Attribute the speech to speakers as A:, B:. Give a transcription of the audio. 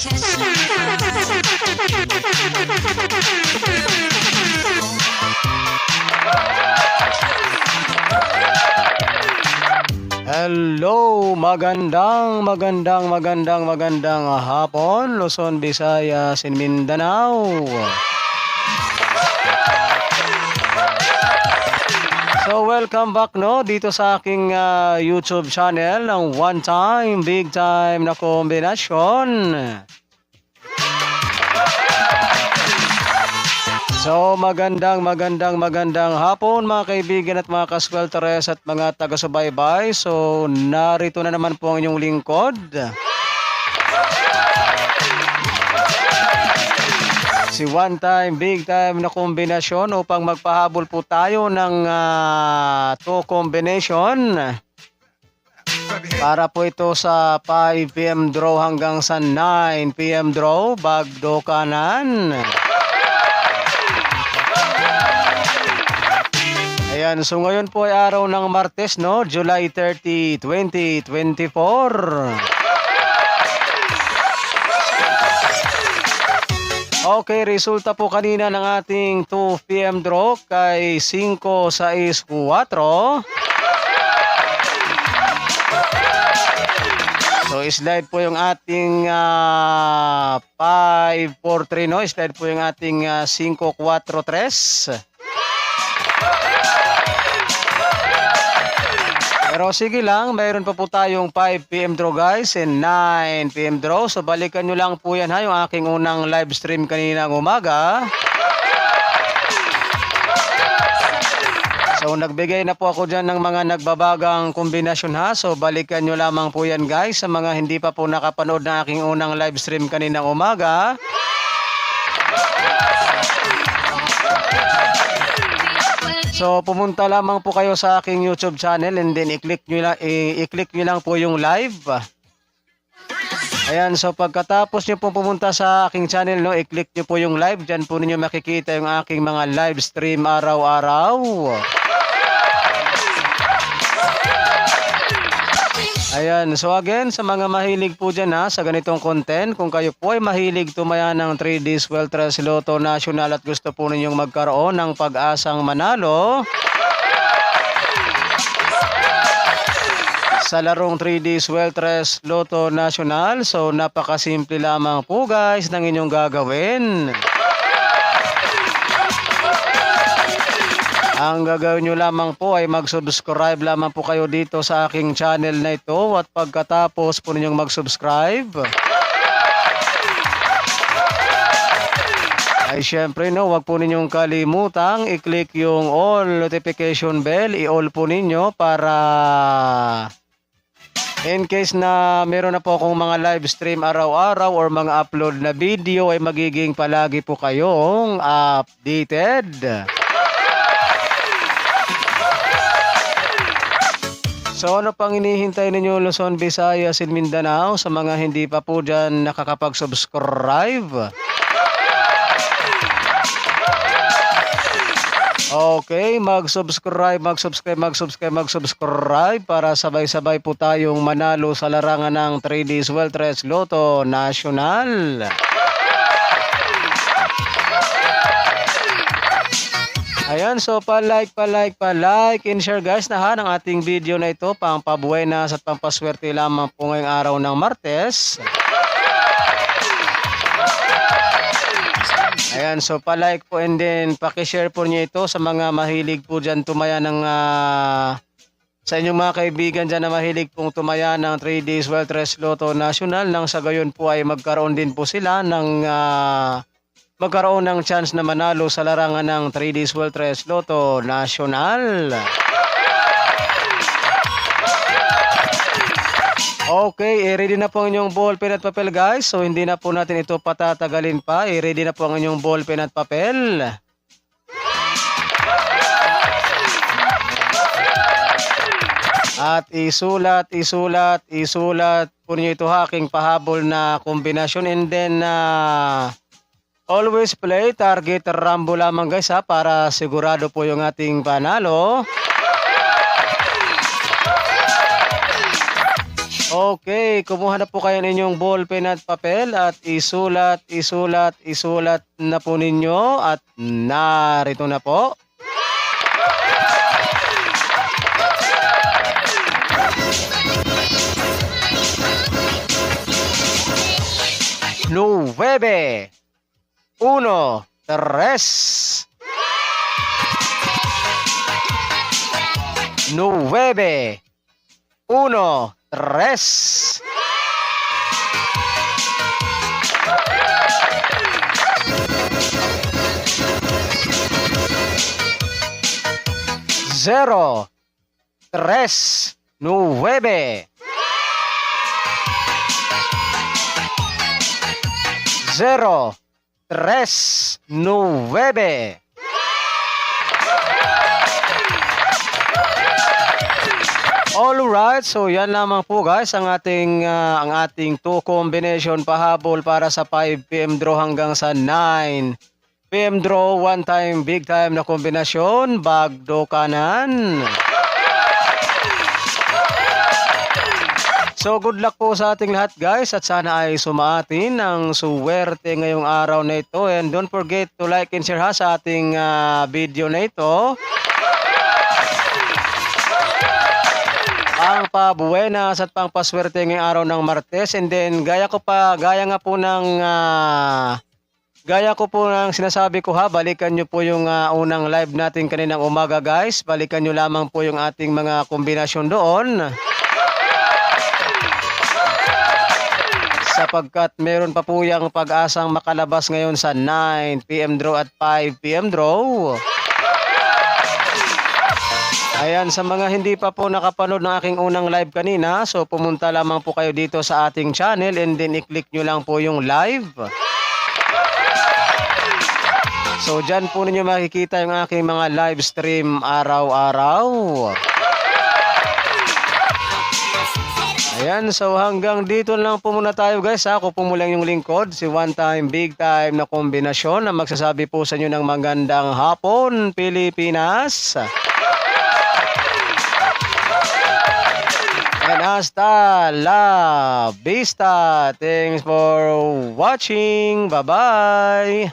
A: Hello, magandang, magandang, magandang, magandang hapon, Luzon, Visayas, and Mindanao. So welcome back no dito sa aking ah, YouTube channel ng One Time Big Time na kombinasyon. So magandang magandang magandang hapon mga kaibigan at mga kaswelteres at mga taga-subaybay. So narito na naman po ang inyong lingkod. Si one time, big time na kombinasyon upang magpahabol po tayo ng ah, two combination. Para po ito sa 5 p.m. draw hanggang sa 9 p.m. draw, Bagdo kanan. Ayan, so ngayon po ay araw ng Martes, no? July 30, 2024. Okay, resulta po kanina ng ating 2 p.m. draw kay 5, 6, 4. So, slide po yung ating ah, 5, 4, 3, no? Slide po yung ating ah, 5, 4, 3. Pero sige lang, mayroon pa po tayong 5 p.m. draw guys and 9 p.m. draw. So balikan nyo lang po yan ha, yung aking unang live stream kanina ng umaga. So nagbigay na po ako dyan ng mga nagbabagang kombinasyon ha. So balikan nyo lamang po yan guys sa mga hindi pa po nakapanood ng aking unang live stream kanina ng umaga. So pumunta lamang po kayo sa aking YouTube channel and then i-click nyo lang, i-click nyo lang po yung live. Ayan, so pagkatapos nyo po pumunta sa aking channel, no, i-click nyo po yung live. Diyan po ninyo makikita yung aking mga live stream araw-araw. Ayan, so again, sa mga mahilig po dyan ha, sa ganitong content, kung kayo po ay mahilig tumaya ng 3D Sweltres Lotto National at gusto po ninyong magkaroon ng pag-asang manalo, sa larong 3D Sweltres Lotto National. So napakasimple lamang po guys ng inyong gagawin. Ang gagawin nyo lamang po ay mag-subscribe lamang po kayo dito sa aking channel na ito at pagkatapos po ninyong mag-subscribe ay syempre no, wag po ninyong kalimutang i-click yung all notification bell, i-all po ninyo para in case na meron na po akong mga live stream araw-araw or mga upload na video ay magiging palagi po kayong updated. So ano pang hinihintay ninyo Luzon, Visayas, and Mindanao sa mga hindi pa po dyan nakakapag-subscribe? Okay, mag-subscribe, mag-subscribe, mag-subscribe, mag-subscribe para sabay-sabay po tayong manalo sa larangan ng 3D Sweltres Lotto National. Ayan, so pa-like, pa-like, pa-like and share guys na ha ng ating video na ito pang pabuenas at pampaswerte lamang po ngayong araw ng Martes. Ayan, so pa-like po and then paki-share po niyo ito sa mga mahilig po dyan tumaya ng ah, sa inyong mga kaibigan dyan na mahilig pong tumaya ng 3D Sweltres Lotto National nang sa gayon po ay magkaroon din po sila ng ah, magkaroon ng chance na manalo sa larangan ng 3D Sweltres Lotto National. Okay, i-ready na po ang inyong ball pen at papel guys. So hindi na po natin ito patatagalin pa. I-ready na po ang inyong ball pen at papel. At isulat, isulat, isulat po ninyo ito aking pahabol na kombinasyon and then uh, always play target rambo lamang guys ha para sigurado po yung ating panalo. Okay, kumuha na po kayo ng inyong ballpen at papel at isulat, isulat, isulat na po ninyo at narito na po. Nueve, uno, tres. Nueve, uno, tres. Cero, tres, nueve. Cero, 3.9. All right, so yan lamang po guys ang ating uh, ang ating two combination pahabol para sa 5 PM draw hanggang sa 9 PM draw one time big time na kombinasyon bagdo kanan. So good luck po sa ating lahat guys at sana ay sumaatin ng suwerte ngayong araw na ito. And don't forget to like and share ha sa ating ah, video na ito. ang pabuenas at pangpaswerte ngayong araw ng Martes. And then gaya ko pa gaya nga po ng ah, gaya ko po ng sinasabi ko ha balikan nyo po yung ah, unang live natin kaninang umaga guys. Balikan nyo lamang po yung ating mga kombinasyon doon sapagkat meron pa po yung pag-asang makalabas ngayon sa 9pm draw at 5pm draw Ayan, sa mga hindi pa po nakapanood ng aking unang live kanina, so pumunta lamang po kayo dito sa ating channel and then i-click nyo lang po yung live. So dyan po ninyo makikita yung aking mga live stream araw-araw. Ayan, so hanggang dito lang po muna tayo guys. Ako po mula yung lingkod, si One Time Big Time na kombinasyon na magsasabi po sa inyo ng magandang hapon, Pilipinas. And hasta la vista. Thanks for watching. Bye-bye.